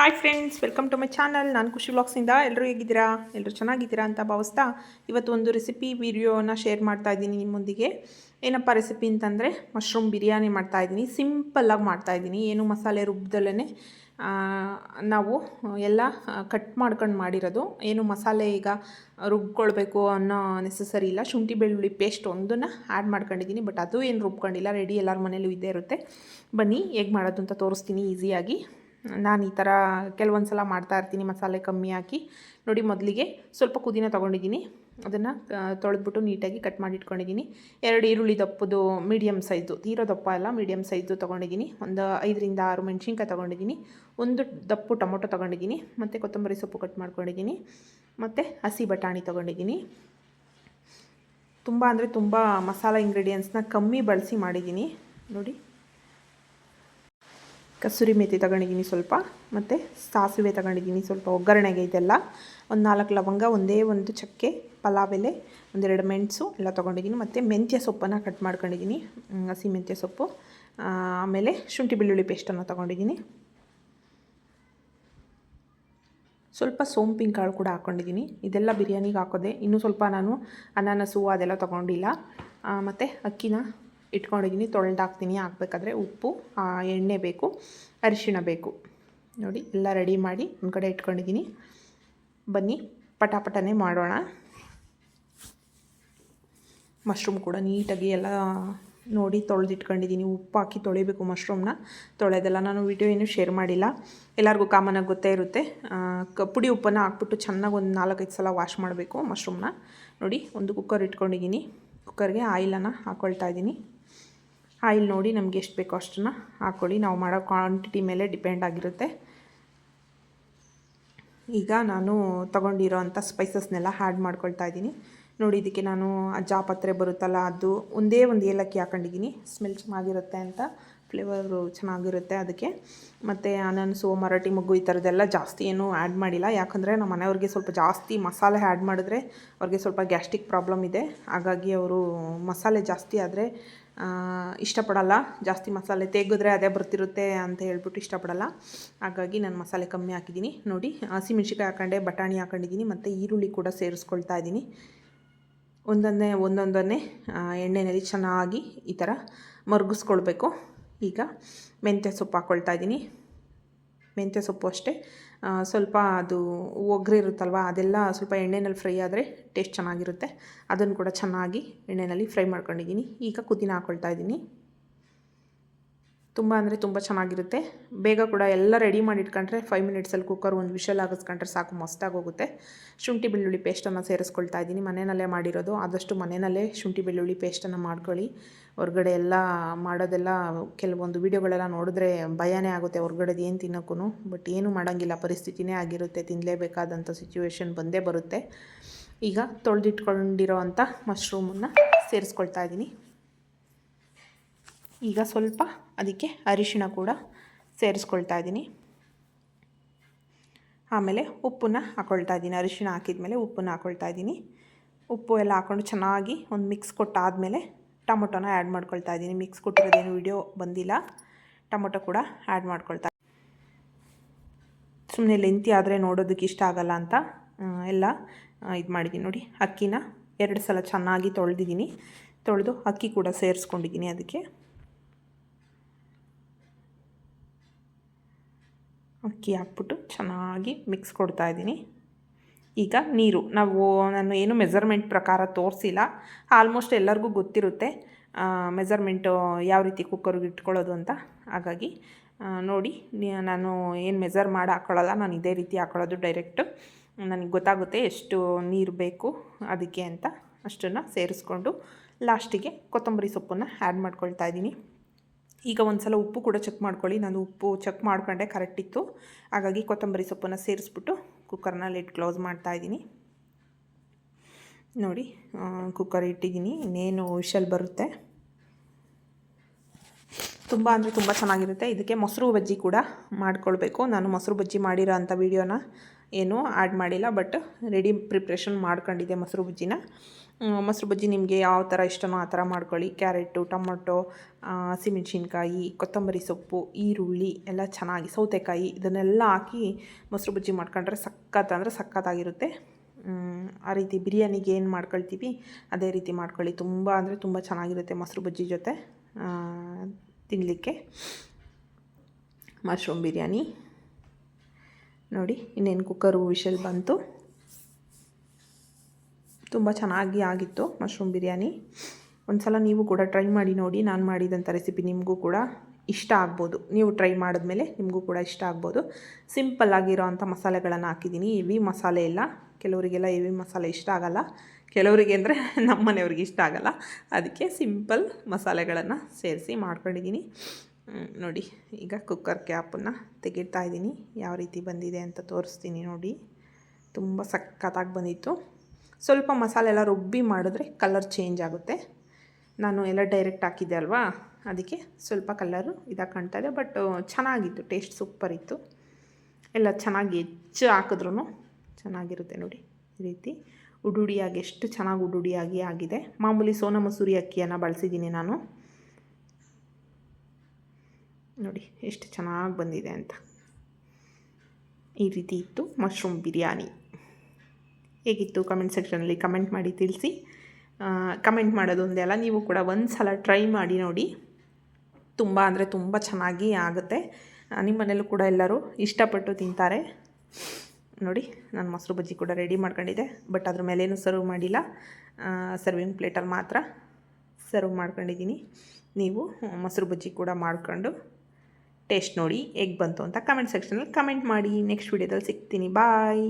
Hi friends welcome to my channel ನಾನು ಖುಷಿ ವ್ಲಾಗ್ಸಿಂದ ಎಲ್ಲರೂ ಹೇಗಿದ್ದೀರಾ? ಎಲ್ಲರೂ ಚೆನ್ನಾಗಿದ್ದೀರಾ ಅಂತ ಭಾವಿಸ್ತಾ ಇವತ್ತು ಒಂದು ರೆಸಿಪಿ ವಿಡಿಯೋನ ಶೇರ್ ಮಾಡ್ತಾ ಇದ್ದೀನಿ ನಿಮ್ಮೊಂದಿಗೆ. ಏನಪ್ಪ ರೆಸಿಪಿ ಅಂತಂದರೆ ಮಶ್ರೂಮ್ ಬಿರಿಯಾನಿ ಮಾಡ್ತಾ ಇದ್ದೀನಿ. ಸಿಂಪಲ್ಲಾಗಿ ಮಾಡ್ತಾ ಇದ್ದೀನಿ. ಏನು ಮಸಾಲೆ ರುಬ್ಬದಲ್ಲೇ ನಾವು ಎಲ್ಲ ಕಟ್ ಮಾಡ್ಕೊಂಡು ಮಾಡಿರೋದು. ಏನು ಮಸಾಲೆ ಈಗ ರುಬ್ಕೊಳ್ಬೇಕು ಅನ್ನೋ ನೆಸಸರಿ ಇಲ್ಲ. ಶುಂಠಿ ಬೆಳ್ಳುಳ್ಳಿ ಪೇಸ್ಟ್ ಒಂದನ್ನು ಆ್ಯಡ್ ಮಾಡ್ಕೊಂಡಿದ್ದೀನಿ ಬಟ್ ಅದು ಏನು ರುಬ್ಕೊಂಡಿಲ್ಲ. ರೆಡಿ ಎಲ್ಲರ ಮನೇಲೂ ಇದ್ದೇ ಇರುತ್ತೆ. ಬನ್ನಿ, ಹೇಗೆ ಮಾಡೋದು ಅಂತ ತೋರಿಸ್ತೀನಿ ಈಸಿಯಾಗಿ ನಾನು ಈ ಥರ ಕೆಲವೊಂದು ಸಲ ಮಾಡ್ತಾ ಇರ್ತೀನಿ, ಮಸಾಲೆ ಕಮ್ಮಿ ಹಾಕಿ. ನೋಡಿ, ಮೊದಲಿಗೆ ಸ್ವಲ್ಪ ಪುದೀನ ತೊಗೊಂಡಿದ್ದೀನಿ. ಅದನ್ನು ತೊಳೆದ್ಬಿಟ್ಟು ನೀಟಾಗಿ ಕಟ್ ಮಾಡಿ ಇಟ್ಕೊಂಡಿದ್ದೀನಿ ಎರಡು ಈರುಳ್ಳಿ ದಪ್ಪದು ಮೀಡಿಯಮ್ ಸೈಜು ತೀರೋ ದಪ್ಪ ಅಲ್ಲ ಮೀಡಿಯಮ್ ಸೈಜು ತೊಗೊಂಡಿದ್ದೀನಿ. ಒಂದು ಐದರಿಂದ ಆರು ಮೆಣಸಿನ್ಕಾಯಿ ತೊಗೊಂಡಿದ್ದೀನಿ. ಒಂದು ದಪ್ಪು ಟೊಮೊಟೊ ತೊಗೊಂಡಿದ್ದೀನಿ. ಮತ್ತು ಕೊತ್ತಂಬರಿ ಸೊಪ್ಪು ಕಟ್ ಮಾಡ್ಕೊಂಡಿದ್ದೀನಿ. ಮತ್ತು ಹಸಿ ಬಟಾಣಿ ತೊಗೊಂಡಿದ್ದೀನಿ. ತುಂಬ ಅಂದರೆ ತುಂಬ ಮಸಾಲ ಇಂಗ್ರೀಡಿಯೆಂಟ್ಸ್ನ ಕಮ್ಮಿ ಬಳಸಿ ಮಾಡಿದ್ದೀನಿ. ನೋಡಿ. ಕಸೂರಿ ಮೇಥಿ ತಗೊಂಡಿದ್ದೀನಿ ಸ್ವಲ್ಪ, ಮತ್ತು ಸಾಸಿವೆ ತಗೊಂಡಿದ್ದೀನಿ ಸ್ವಲ್ಪ ಒಗ್ಗರಣೆಗೆ ಇದೆಲ್ಲ. ಒಂದು ನಾಲ್ಕು ಲವಂಗ, ಒಂದೇ ಒಂದು ಚಕ್ಕೆ, ಪಲಾವ್ ಎಲೆ, ಒಂದೆರಡು ಮೆಣಸು ಎಲ್ಲ ತೊಗೊಂಡಿದ್ದೀನಿ. ಮತ್ತು ಮೆಂತ್ಯ ಸೊಪ್ಪನ್ನು ಕಟ್ ಮಾಡ್ಕೊಂಡಿದ್ದೀನಿ. ಹಸಿ ಮೆಂತ್ಯ ಸೊಪ್ಪು ಆಮೇಲೆ ಶುಂಠಿ ಬೆಳ್ಳುಳ್ಳಿ ಪೇಸ್ಟನ್ನು ತೊಗೊಂಡಿದ್ದೀನಿ. ಸ್ವಲ್ಪ ಸೋಂಪಿನ ಕಾಳು ಕೂಡ ಹಾಕ್ಕೊಂಡಿದ್ದೀನಿ ಇದೆಲ್ಲ ಬಿರಿಯಾನಿಗೆ ಹಾಕೋದೆ. ಇನ್ನೂ ಸ್ವಲ್ಪ ನಾನು ಅನಾನಸು ಅದೆಲ್ಲ ತೊಗೊಂಡಿಲ್ಲ. ಮತ್ತು ಅಕ್ಕಿನ ಇಟ್ಕೊಂಡಿದ್ದೀನಿ ತೊಳೆದಾಕ್ತೀನಿ. ಹಾಕ್ಬೇಕಾದ್ರೆ ಉಪ್ಪು ಎಣ್ಣೆ ಬೇಕು, ಅರಿಶಿಣ ಬೇಕು. ನೋಡಿ, ಎಲ್ಲ ರೆಡಿ ಮಾಡಿ ಒಂದು ಕಡೆ ಇಟ್ಕೊಂಡಿದ್ದೀನಿ ಬನ್ನಿ, ಪಟಾಪಟನೇ ಮಾಡೋಣ. ಮಶ್ರೂಮ್ ಕೂಡ ನೀಟಾಗಿ ಎಲ್ಲ ನೋಡಿ ತೊಳೆದಿಟ್ಕೊಂಡಿದ್ದೀನಿ ಉಪ್ಪು ಹಾಕಿ ತೊಳಿಬೇಕು ಮಶ್ರೂಮ್ನ ತೊಳೆದೆಲ್ಲ ನಾನು ವೀಡಿಯೋ ಏನು ಶೇರ್ ಮಾಡಿಲ್ಲ. ಎಲ್ಲರಿಗೂ ಕಾಮನಾಗಿ ಗೊತ್ತೇ ಇರುತ್ತೆ. ಪುಡಿ ಉಪ್ಪನ್ನು ಹಾಕ್ಬಿಟ್ಟು ಚೆನ್ನಾಗಿ ಒಂದು ನಾಲ್ಕೈದು ಸಲ ವಾಶ್ ಮಾಡಬೇಕು ಮಶ್ರೂಮ್ನ ನೋಡಿ, ಒಂದು ಕುಕ್ಕರ್ ಇಟ್ಕೊಂಡಿದ್ದೀನಿ ಕುಕ್ಕರ್ಗೆ ಆಯಿಲನ್ನು ಹಾಕ್ಕೊಳ್ತಾ ಇದ್ದೀನಿ ಆಯಿಲ್ ನೋಡಿ ನಮಗೆ ಎಷ್ಟು ಬೇಕೋ ಅಷ್ಟನ್ನು ಹಾಕ್ಕೊಳ್ಳಿ ನಾವು ಮಾಡೋ ಕ್ವಾಂಟಿಟಿ ಮೇಲೆ ಡಿಪೆಂಡ್ ಆಗಿರುತ್ತೆ. ಈಗ ನಾನು ತೊಗೊಂಡಿರೋ ಅಂಥ ಸ್ಪೈಸಸ್ನೆಲ್ಲ ಹ್ಯಾಡ್ ಮಾಡ್ಕೊಳ್ತಾ ಇದ್ದೀನಿ. ನೋಡಿ, ಇದಕ್ಕೆ ನಾನು ಜಾಪತ್ರೆ ಬರುತ್ತಲ್ಲ, ಅದು ಒಂದೇ ಒಂದು ಏಲಕ್ಕಿ ಹಾಕೊಂಡಿದ್ದೀನಿ. ಸ್ಮೆಲ್ ಚೆನ್ನಾಗಿರುತ್ತೆ ಅಂತ. ಫ್ಲೇವರು ಚೆನ್ನಾಗಿರುತ್ತೆ ಅದಕ್ಕೆ. ಮತ್ತು ಅನನ್ಸು ಮರಾಠಿ ಮಗ್ಗು ಈ ಥರದ್ದೆಲ್ಲ ಜಾಸ್ತಿ ಏನೂ ಆ್ಯಡ್ ಮಾಡಿಲ್ಲ. ಯಾಕಂದರೆ ನಮ್ಮ ಮನೆಯವ್ರಿಗೆ ಸ್ವಲ್ಪ ಜಾಸ್ತಿ ಮಸಾಲೆ ಆ್ಯಡ್ ಮಾಡಿದ್ರೆ ಅವ್ರಿಗೆ ಸ್ವಲ್ಪ ಗ್ಯಾಸ್ಟ್ರಿಕ್ ಪ್ರಾಬ್ಲಮ್ ಇದೆ. ಹಾಗಾಗಿ ಅವರು ಮಸಾಲೆ ಜಾಸ್ತಿ ಆದರೆ ಇಷ್ಟಪಡಲ್ಲ. ಜಾಸ್ತಿ ಮಸಾಲೆ ತೆಗೆದ್ರೆ ಅದೇ ಬರ್ತಿರುತ್ತೆ ಅಂತ ಹೇಳ್ಬಿಟ್ಟು ಇಷ್ಟಪಡಲ್ಲ. ಹಾಗಾಗಿ ನಾನು ಮಸಾಲೆ ಕಮ್ಮಿ ಹಾಕಿದ್ದೀನಿ. ನೋಡಿ ಹಸಿಮೆಣ್ಸಿಕಾಯಿ ಹಾಕೊಂಡೆ, ಬಟಾಣಿ ಹಾಕೊಂಡಿದ್ದೀನಿ, ಮತ್ತು ಈರುಳ್ಳಿ ಕೂಡ ಸೇರಿಸ್ಕೊಳ್ತಾ ಇದ್ದೀನಿ. ಒಂದೊಂದೇ, ಒಂದೊಂದನ್ನೇ ಎಣ್ಣೆಯಲ್ಲಿ ಚೆನ್ನಾಗಿ ಈ ಥರ ಮರುಗಿಸ್ಕೊಳ್ಬೇಕು. ಈಗ ಮೆಂತ್ಯ ಸೊಪ್ಪು ಹಾಕ್ಕೊಳ್ತಾ ಇದ್ದೀನಿ. ಮೆಂತ್ಯ ಸೊಪ್ಪು ಅಷ್ಟೇ. ಸ್ವಲ್ಪ ಅದು ಒಗ್ರೆ ಇರುತ್ತಲ್ವ, ಅದೆಲ್ಲ ಸ್ವಲ್ಪ ಎಣ್ಣೆಯಲ್ಲಿ ಫ್ರೈ ಆದರೆ ಟೇಸ್ಟ್ ಚೆನ್ನಾಗಿರುತ್ತೆ. ಅದನ್ನು ಕೂಡ ಚೆನ್ನಾಗಿ ಎಣ್ಣೆಯಲ್ಲಿ ಫ್ರೈ ಮಾಡ್ಕೊಂಡಿದ್ದೀನಿ. ಈಗ ಕುದಿನ ಹಾಕ್ಕೊಳ್ತಾ ಇದ್ದೀನಿ. ತುಂಬ ಅಂದರೆ ತುಂಬ ಚೆನ್ನಾಗಿರುತ್ತೆ. ಬೇಗ ಕೂಡ ಎಲ್ಲ ರೆಡಿ ಮಾಡಿ ಇಟ್ಕೊಂಡ್ರೆ ಫೈವ್ ಮಿನಿಟ್ಸಲ್ಲಿ ಕುಕ್ಕರ್ ಒಂದು ವಿಷಲ್ ಆಗಿಸ್ಕೊಂಡ್ರೆ ಸಾಕು ಮಸ್ತಾಗಿ ಹೋಗುತ್ತೆ ಶುಂಠಿ ಬೆಳ್ಳುಳ್ಳಿ ಪೇಸ್ಟನ್ನು ಸೇರಿಸ್ಕೊಳ್ತಾ ಇದ್ದೀನಿ. ಮನೆಯಲ್ಲೇ ಮಾಡಿರೋದು. ಆದಷ್ಟು ಮನೆಯಲ್ಲೇ ಶುಂಠಿ ಬೆಳ್ಳುಳ್ಳಿ ಪೇಸ್ಟನ್ನು ಮಾಡ್ಕೊಳ್ಳಿ. ಹೊರಗಡೆ ಎಲ್ಲ ಮಾಡೋದೆಲ್ಲ ಕೆಲವೊಂದು ವೀಡಿಯೋಗಳೆಲ್ಲ ನೋಡಿದ್ರೆ ಭಯನೇ ಆಗುತ್ತೆ. ಹೊರ್ಗಡೆದು ಏನು ತಿನ್ನೋಕ್ಕೂ ಬಟ್ ಏನೂ ಮಾಡೋಂಗಿಲ್ಲ. ಪರಿಸ್ಥಿತಿನೇ ಆಗಿರುತ್ತೆ. ತಿನ್ನಲೇಬೇಕಾದಂಥ ಸಿಚುವೇಶನ್ ಬಂದೇ ಬರುತ್ತೆ. ಈಗ ತೊಳೆದಿಟ್ಕೊಂಡಿರೋ ಅಂಥ ಮಶ್ರೂಮನ್ನು ಸೇರಿಸ್ಕೊಳ್ತಾ ಇದ್ದೀನಿ. ಈಗ ಸ್ವಲ್ಪ ಅದಕ್ಕೆ ಅರಿಶಿಣ ಕೂಡ ಸೇರಿಸ್ಕೊಳ್ತಾ ಇದ್ದೀನಿ. ಆಮೇಲೆ ಉಪ್ಪನ್ನ ಹಾಕ್ಕೊಳ್ತಾ ಇದ್ದೀನಿ. ಅರಿಶಿಣ ಹಾಕಿದ ಉಪ್ಪನ್ನ ಹಾಕ್ಕೊಳ್ತಾ ಇದ್ದೀನಿ. ಉಪ್ಪು ಎಲ್ಲ ಹಾಕ್ಕೊಂಡು ಚೆನ್ನಾಗಿ ಒಂದು ಮಿಕ್ಸ್ ಕೊಟ್ಟಾದಮೇಲೆ ಟೊಮೊಟೊನ ಆ್ಯಡ್ ಮಾಡ್ಕೊಳ್ತಾ ಇದ್ದೀನಿ. ಮಿಕ್ಸ್ ಕೊಟ್ಟಿರೋದೇನು ವಿಡಿಯೋ ಬಂದಿಲ್ಲ. ಟೊಮೊಟೊ ಕೂಡ ಆ್ಯಡ್ ಮಾಡ್ಕೊಳ್ತಾ ಸುಮ್ಮನೆ ಲೆಂತಿ ಆದರೆ ನೋಡೋದಕ್ಕೆ ಇಷ್ಟ ಆಗಲ್ಲ ಅಂತ ಎಲ್ಲ ಇದು ಮಾಡಿದ್ದೀನಿ. ನೋಡಿ, ಅಕ್ಕಿನ ಎರಡು ಸಲ ಚೆನ್ನಾಗಿ ತೊಳೆದಿದ್ದೀನಿ. ತೊಳೆದು ಅಕ್ಕಿ ಕೂಡ ಸೇರಿಸ್ಕೊಂಡಿದ್ದೀನಿ ಅದಕ್ಕೆ. ಅಕ್ಕಿ ಹಾಕ್ಬಿಟ್ಟು ಚೆನ್ನಾಗಿ ಮಿಕ್ಸ್ ಕೊಡ್ತಾ ಇದ್ದೀನಿ. ಈಗ ನೀರು. ನಾವು ನಾನು ಏನು ಮೆಜರ್ಮೆಂಟ್ ಪ್ರಕಾರ ತೋರಿಸಿಲ್ಲ. ಆಲ್ಮೋಸ್ಟ್ ಎಲ್ಲರಿಗೂ ಗೊತ್ತಿರುತ್ತೆ ಮೆಜರ್ಮೆಂಟು ಯಾವ ರೀತಿ ಕುಕ್ಕರ್ಗೆ ಇಟ್ಕೊಳ್ಳೋದು ಅಂತ. ಹಾಗಾಗಿ ನೋಡಿ ನಾನು ಏನು ಮೆಜರ್ ಮಾಡಿ ಹಾಕ್ಕೊಳ್ಳಲ್ಲ ನಾನು ಇದೇ ರೀತಿ ಹಾಕ್ಕೊಳ್ಳೋದು ಡೈರೆಕ್ಟು ನನಗೆ ಗೊತ್ತಾಗುತ್ತೆ ಎಷ್ಟು ನೀರು ಬೇಕು ಅದಕ್ಕೆ ಅಂತ. ಅಷ್ಟನ್ನು ಸೇರಿಸ್ಕೊಂಡು ಲಾಸ್ಟಿಗೆ ಕೊತ್ತಂಬರಿ ಸೊಪ್ಪನ್ನು ಆ್ಯಡ್ ಮಾಡ್ಕೊಳ್ತಾ ಇದ್ದೀನಿ. ಈಗ ಒಂದು ಸಲ ಉಪ್ಪು ಕೂಡ ಚೆಕ್ ಮಾಡ್ಕೊಳ್ಳಿ. ನಾನು ಉಪ್ಪು ಚೆಕ್ ಮಾಡ್ಕೊಂಡೆ ಕರೆಕ್ಟಿತ್ತು ಹಾಗಾಗಿ ಕೊತ್ತಂಬರಿ ಸೊಪ್ಪನ್ನು ಸೇರಿಸ್ಬಿಟ್ಟು ಕುಕ್ಕರ್ನ ಲಿಡ್ ಕ್ಲೋಸ್ ಮಾಡ್ತಾಯಿದ್ದೀನಿ ನೋಡಿ ಕುಕ್ಕರ್ ಇಟ್ಟಿದ್ದೀನಿ. ಇನ್ನೇನು ವಿಷಲ್ ಬರುತ್ತೆ. ತುಂಬ ಅಂದರೆ ತುಂಬ ಚೆನ್ನಾಗಿರುತ್ತೆ. ಇದಕ್ಕೆ ಮೊಸರು ಬಜ್ಜಿ ಕೂಡ ಮಾಡ್ಕೊಳ್ಬೇಕು. ನಾನು ಮೊಸರು ಬಜ್ಜಿ ಮಾಡಿರೋ ಅಂಥ ವೀಡಿಯೋನ ಏನೂ ಆ್ಯಡ್ ಮಾಡಿಲ್ಲ ಬಟ್ ರೆಡಿ ಪ್ರಿಪ್ರೇಷನ್ ಮಾಡ್ಕೊಂಡಿದ್ದೆ ಮೊಸರು ಬಜ್ಜಿನ. ಮೊಸರು ಬಜ್ಜಿ ನಿಮಗೆ ಯಾವ ಥರ ಇಷ್ಟನೋ ಆ ಥರ ಮಾಡ್ಕೊಳ್ಳಿ. ಕ್ಯಾರೆಟು, ಟೊಮೊಟೊ ಹಸಿಮೆಣ್ಸಿನ್ಕಾಯಿ ಕೊತ್ತಂಬರಿ ಸೊಪ್ಪು, ಈರುಳ್ಳಿ ಎಲ್ಲ ಚೆನ್ನಾಗಿ ಸೌತೆಕಾಯಿ ಇದನ್ನೆಲ್ಲ ಹಾಕಿ ಮೊಸರು ಬಜ್ಜಿ ಮಾಡ್ಕೊಂಡ್ರೆ ಸಖತ್ ಅಂದರೆ ಸಖತ್ತಾಗಿರುತ್ತೆ. ಆ ರೀತಿ ಬಿರಿಯಾನಿಗೆ ಏನು ಮಾಡ್ಕೊಳ್ತೀವಿ ಅದೇ ರೀತಿ ಮಾಡ್ಕೊಳ್ಳಿ. ತುಂಬ ಅಂದರೆ ತುಂಬ ಚೆನ್ನಾಗಿರುತ್ತೆ ಮೊಸರು ಬಜ್ಜಿ ಜೊತೆ. ತಿನ್ನಲಿಕ್ಕೆ ಮಶ್ರೂಮ್ ಬಿರಿಯಾನಿ. ನೋಡಿ ಇನ್ನೇನು ಕುಕ್ಕರು ವಿಷಲ್ ಬಂತು. ತುಂಬ ಚೆನ್ನಾಗಿ ಆಗಿತ್ತು ಮಶ್ರೂಮ್ ಬಿರಿಯಾನಿ. ಒಂದು ಸಲ ನೀವು ಕೂಡ ಟ್ರೈ ಮಾಡಿ ನೋಡಿ, ನಾನು ಮಾಡಿದಂಥ ರೆಸಿಪಿ ನಿಮಗೂ ಕೂಡ ಇಷ್ಟ ಆಗ್ಬೋದು. ನೀವು ಟ್ರೈ ಮಾಡಿದ್ಮೇಲೆ ನಿಮಗೂ ಕೂಡ ಇಷ್ಟ ಆಗ್ಬೋದು. ಸಿಂಪಲ್ ಅಂಥ ಮಸಾಲೆಗಳನ್ನು ಹಾಕಿದ್ದೀನಿ. ಹೆವಿ ಮಸಾಲೆ ಇಲ್ಲ. ಕೆಲವರಿಗೆಲ್ಲ ಹೆವಿ ಮಸಾಲೆ ಇಷ್ಟ ಆಗಲ್ಲ. ಕೆಲವರಿಗೆ ಅಂದರೆ ನಮ್ಮ ಮನೆಯವ್ರಿಗೆ ಇಷ್ಟ ಆಗಲ್ಲ. ಅದಕ್ಕೆ ಸಿಂಪಲ್ ಮಸಾಲೆಗಳನ್ನು ಸೇರಿಸಿ ಮಾಡ್ಕೊಂಡಿದ್ದೀನಿ. ನೋಡಿ, ಈಗ ಕುಕ್ಕರ್ ಕ್ಯಾಪನ್ನು ತೆಗಿತಾ ಇದ್ದೀನಿ. ಯಾವ ರೀತಿ ಬಂದಿದೆ ಅಂತ ತೋರಿಸ್ತೀನಿ ನೋಡಿ. ತುಂಬ ಸಖತ್ತಾಗಿ ಬಂದಿತ್ತು. ಸ್ವಲ್ಪ ಮಸಾಲೆ ಎಲ್ಲ ರುಬ್ಬಿ ಮಾಡಿದ್ರೆ ಕಲರ್ ಚೇಂಜ್ ಆಗುತ್ತೆ. ನಾನು ಎಲ್ಲ ಡೈರೆಕ್ಟ್ ಹಾಕಿದ್ದೆ ಅಲ್ವಾ? ಅದಕ್ಕೆ ಸ್ವಲ್ಪ ಕಲ್ಲರು ಇದಾಗಿ ಕಾಣ್ತಾ ಇದೆ. ಬಟ್ ಚೆನ್ನಾಗಿತ್ತು. ಟೇಸ್ಟ್ ಸೂಪರ್ ಇತ್ತು. ಎಲ್ಲ ಚೆನ್ನಾಗಿ ಹೆಚ್ಚು ಹಾಕಿದ್ರೂ ಚೆನ್ನಾಗಿರುತ್ತೆ ನೋಡಿ. ಈ ರೀತಿ ಉಡುಡಿಯಾಗಿ, ಎಷ್ಟು ಚೆನ್ನಾಗಿ ಉಡುಡಿಯಾಗಿ ಆಗಿದೆ. ಮಾಮೂಲಿ ಸೋನಾ ಮಸೂರಿ ಅಕ್ಕಿಯನ್ನು ಬಳಸಿದ್ದೀನಿ ನಾನು. ನೋಡಿ, ಎಷ್ಟು ಚೆನ್ನಾಗಿ ಬಂದಿದೆ ಅಂತ. ಈ ರೀತಿ ಇತ್ತು ಮಶ್ರೂಮ್ ಬಿರಿಯಾನಿ. ಹೇಗಿತ್ತು ಕಮೆಂಟ್ ಸೆಕ್ಷನಲ್ಲಿ ಕಮೆಂಟ್ ಮಾಡಿ ತಿಳಿಸಿ. ಕಮೆಂಟ್ ಮಾಡೋದು ಒಂದೇ ಅಲ್ಲ, ನೀವು ಕೂಡ ಒಂದು ಸಲ ಟ್ರೈ ಮಾಡಿ ನೋಡಿ. ತುಂಬ ಅಂದರೆ ತುಂಬ ಚೆನ್ನಾಗಿ ಆಗುತ್ತೆ. ನಿಮ್ಮ ಮನೇಲೂ ಕೂಡ ಎಲ್ಲರೂ ಇಷ್ಟಪಟ್ಟು ತಿಂತಾರೆ. ನೋಡಿ, ನಾನು ಮೊಸರು ಬಜ್ಜಿ ಕೂಡ ರೆಡಿ ಮಾಡ್ಕೊಂಡಿದ್ದೆ ಬಟ್ ಅದ್ರ ಮೇಲೇನು ಸರ್ವ್ ಮಾಡಿಲ್ಲ. ಸರ್ವಿಂಗ್ ಪ್ಲೇಟಲ್ಲಿ ಮಾತ್ರ ಸರ್ವ್ ಮಾಡ್ಕೊಂಡಿದ್ದೀನಿ. ನೀವು ಮೊಸರು ಬಜ್ಜಿ ಕೂಡ ಮಾಡಿಕೊಂಡು ಟೇಸ್ಟ್ ನೋಡಿ ಹೇಗೆ ಬಂತು ಅಂತ ಕಮೆಂಟ್ ಸೆಕ್ಷನಲ್ಲಿ ಕಮೆಂಟ್ ಮಾಡಿ. ನೆಕ್ಸ್ಟ್ ವೀಡಿಯೋದಲ್ಲಿ ಸಿಗ್ತೀನಿ. ಬಾಯ್